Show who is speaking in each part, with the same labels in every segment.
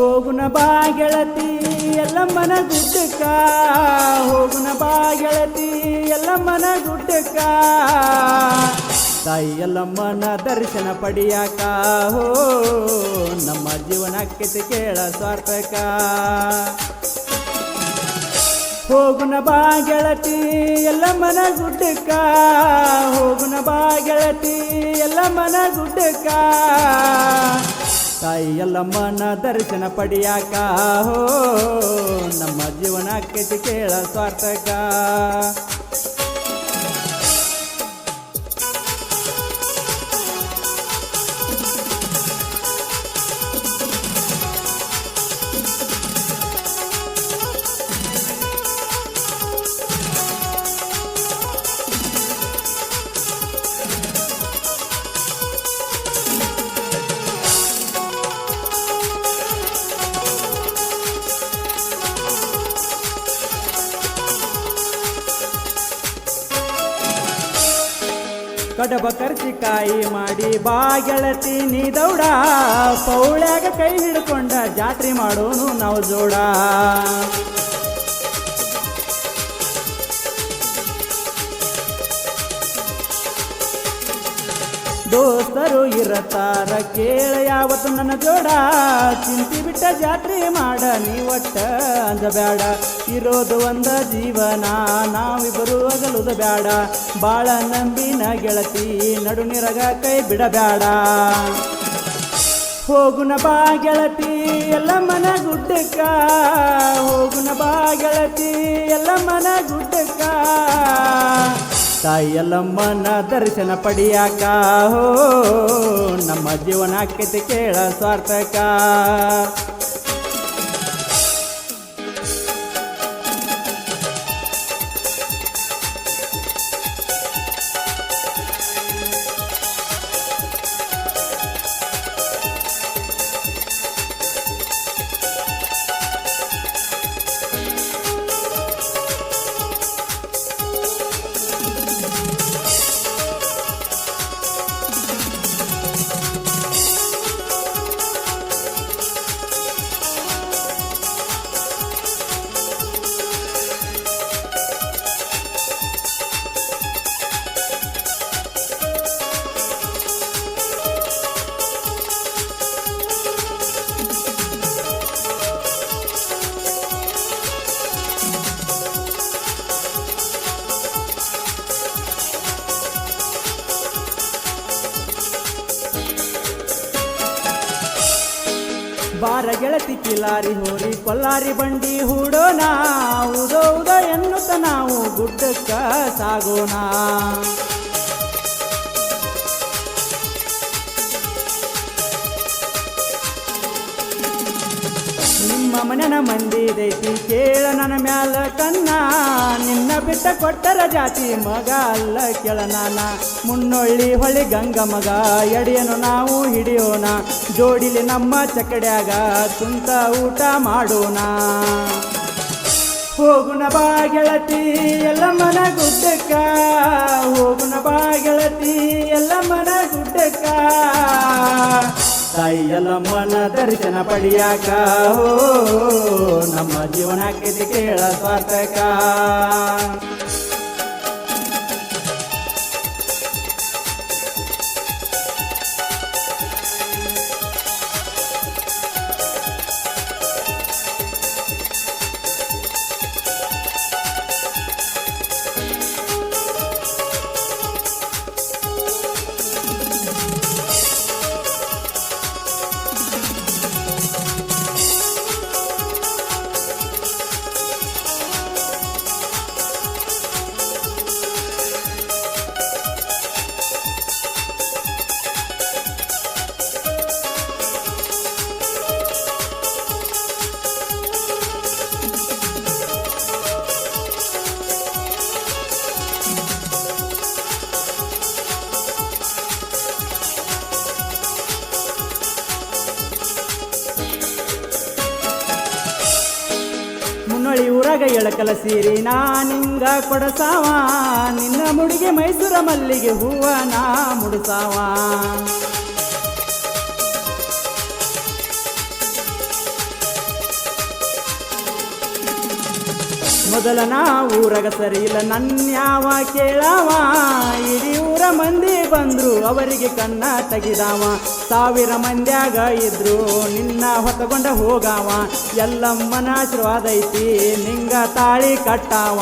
Speaker 1: ಹೋಗುನ ಬಾ ಗೆಳತಿ ಎಲ್ಲ ಮನ ಗುಡ್ಡಕ್ಕ. ಹೋಗುನ ಬಾ ಗೆಳತಿ ಎಲ್ಲ ಮನ ಗುಡ್ಡಕ್ಕ. ತಾಯಿ ಎಲ್ಲಮ್ಮನ ದರ್ಶನ ಪಡಿಯಾಕ, ಹೋ, ನಮ್ಮ ಜೀವನಕ್ಕೆ ಕೇಳ ಸ್ವಾರ್ಥಕ. ಹೋಗುನ ಬಾ ಗೆಳತಿ ಎಲ್ಲ ಮನ ಗುಡ್ಡಕ್ಕ. ಹೋಗುನ ಬಾ ಗೆಳತಿ ಎಲ್ಲ ಮನ ಗುಡ್ಡಕ್ಕ. ತಾಯಿ ಎಲ್ಲಮ್ಮನ ದರ್ಶನ ಪಡಿಯಾಕ. ಹೋ ನಮ್ಮ ಜೀವನಕ್ಕೆ ಕೇಳ ಸ್ವಾರ್ಥಕ. ಕಡಬ ಕರ್ಚಿಕಾಯಿ ಮಾಡಿ ಬಾ ಗೆಳತಿ ನೀ ದೌಡ ಪೌಳ್ಯಾಗ ಕೈ ಹಿಡ್ಕೊಂಡ ಜಾತ್ರೆ ಮಾಡೋನು ನಾವು ಜೋಡ. ದೋಸ್ತರು ಇರತಾರ ಕೇಳ ಯಾವತ್ತು ನನ್ನ ಜೋಡ? ಚಿಂತಿ ಬಿಟ್ಟ ಜಾತ್ರೆ ಮಾಡ ನೀ ಒಟ್ಟ ಅಂಜಬೇಡ ಇರೋದು ಒಂದ ಜೀವನ, ನಾವಿಬ್ಬರು ಅಗಲುದ ಬೇಡ ಬಾಳ ನಂಬಿನ ಗೆಳತಿ, ನಡು ನಿರಗ ಕೈ ಬಿಡಬೇಡ ಹೋಗುನ ಬಾ ಗೆಳತಿ, ಎಲ್ಲ ಮನ ಗುಡ್ಡಕ್ಕ. ಹೋಗುನ ಬಾ ಗೆಳತಿ, ಎಲ್ಲ ಮನ ಗುಡ್ಡಕ್ಕ. ತಾಯಿ ಎಲ್ಲಮ್ಮನ ದರ್ಶನ ಪಡಿಯಾಕ ಹೋ ನಮ್ಮ ಜೀವನ ಕೇಳ ಸ್ವಾರ್ಥಕ. ಬಾರ ಗೆಳತಿ ಕಿಲಾರಿ ಹೋರಿ ಕೊಲ್ಲಾರಿ ಬಂಡಿ ಹೂಡೋಣ ಉದೋ ಉದ ಎನ್ನುತ್ತ ನಾವು ಗುಡ್ಡಕ್ಕ ಸಾಗೋಣ. ನಿಮ್ಮ ಮನೆನ ಮಂದಿದೈತಿ ಕೇಳ ನನ್ನ ಮ್ಯಾಲ ಕನ್ನ ನಿನ್ನ ಬಿಟ್ಟ ಕೊಟ್ಟರ ಜಾತಿ ಮಗ ಅಲ್ಲ ಕೇಳ ನಾನ. ಮುನ್ನೊಳ್ಳಿ ಹೊಳಿ ಗಂಗ ಮಗ ಎಡೆಯನು ನಾವು ಹಿಡಿಯೋಣ. ಜೋಡಿಲಿ ನಮ್ಮ ಚಕಡ್ಯಾಗ ತುಂತ ಊಟ ಮಾಡೋಣ. ಹೋಗುಣ ಬಾ ಗೆಳತಿ, ಎಲ್ಲ ಮನ ಗುಡ್ಡಕ್ಕ. ಹೋಗುಣ ಬಾ ಗೆಳತಿ, ಎಲ್ಲ ಮನ ಗುಡ್ಡಕ್ಕ. ತಾಯಿ ಎಲ್ಲಮ್ಮನ ಮನ ದರ್ಶನ ಪಡಿಯಾಕ ನಮ್ಮ ಜೀವನಕ್ಕೆ ಕೇಳ ಸ್ವಾರ್ಥಕ. ಊರಾಗ ಎಳಕಲ ಸೀರಿ ನಿಂಗ ಕೊಡಸಾವ. ನಿನ್ನ ಮುಡಿಗೆ ಮೈಸೂರ ಮಲ್ಲಿಗೆ ಹೂವ ನಾ ಮುಡುಸಾವ. ಮೊದಲ ನಾ ಊರಗ ಸರಿ ಇಲ್ಲ. ನನ್ಯಾವ ಕೇಳವ? ಇಡೀ ಊರ ಮಂದಿ ಬಂದ್ರು, ಅವರಿಗೆ ಕಣ್ಣ ತೆಗಿದಾವ. ಸಾವಿರ ಮಂದ್ಯಾಗ ಇದ್ರು, ನಿನ್ನ ಹೊತ್ತಕೊಂಡ ಹೋಗಾವ. ಎಲ್ಲಮ್ಮನ ಆಶೀರ್ವಾದ ಐತಿ, ನಿಂಗ ತಾಳಿ ಕಟ್ಟಾವ.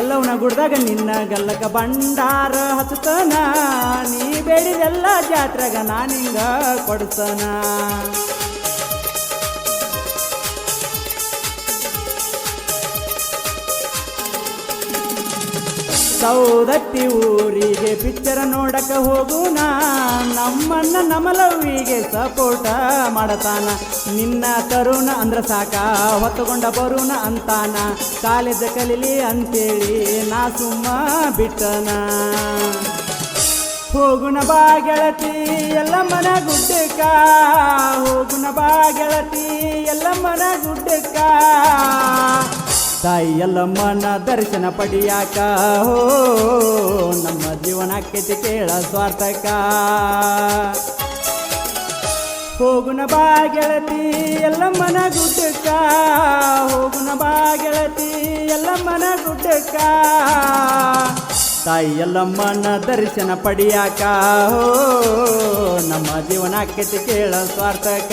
Speaker 1: ಎಲ್ಲವನ ಗುಡ್ದಾಗ ನಿನ್ನ ಗಲ್ಲಕ ಬಂಡಾರ ಹಚ್ಚತನ ನೀ ಬೇಡಿದೆಲ್ಲ ಜಾತ್ರೆಗ ನಾನಿಂಗ ಕೊಡ್ತನ ಸೌದತ್ತಿ ಊರಿಗೆ ಪಿಕ್ಚರ ನೋಡಕ ಹೋಗುಣ ನಮ್ಮನ್ನ ನಮಲವಿಗೆ ಸಪೋರ್ಟ ಮಾಡತಾನ. ನಿನ್ನ ತರುಣ ಅಂದ್ರ ಸಾಕ, ಹೊತ್ತುಕೊಂಡ ಬರುಣ ಅಂತಾನ. ಕಾಲೇಜ ಕಲೀಲಿ ಅಂತೇಳಿ ನಾ ಸುಮ್ಮ ಬಿಟ್ಟನ. ಹೋಗುಣ ಬಾ ಗೆಳತಿ, ಎಲ್ಲ ಮನ ಗುಡ್ಡಕ್ಕ. ಹೋಗುಣ ಬಾ ಗೆಳತಿ, ಎಲ್ಲ ಮನ ಗುಡ್ಡಕ್ಕ. ತಾಯಿ ಎಲ್ಲಮ್ಮನ ದರ್ಶನ ಪಡಿಯಾಕ, ಹೋ, ನಮ್ಮ ಜೀವನ ಜೀವನಕ್ಕೆ ಕೇಳ ಸ್ವಾರ್ಥಕ. ಹೋಗುನ ಬಾ ಗೆಳತಿ ಎಲ್ಲಮ್ಮನ ಗುಡ್ಡಕ್ಕ. ಹೋಗುನ ಬಾ ಗೆಳತಿ ಎಲ್ಲಮ್ಮನ ಗುಡ್ಡಕ್ಕ. ತಾಯಿ ಎಲ್ಲಮ್ಮನ ದರ್ಶನ ಪಡಿಯಾಕ, ಹೋ, ನಮ್ಮ ಜೀವನ ಜೀವನಕ್ಕೆ ಕೇಳ ಸ್ವಾರ್ಥಕ.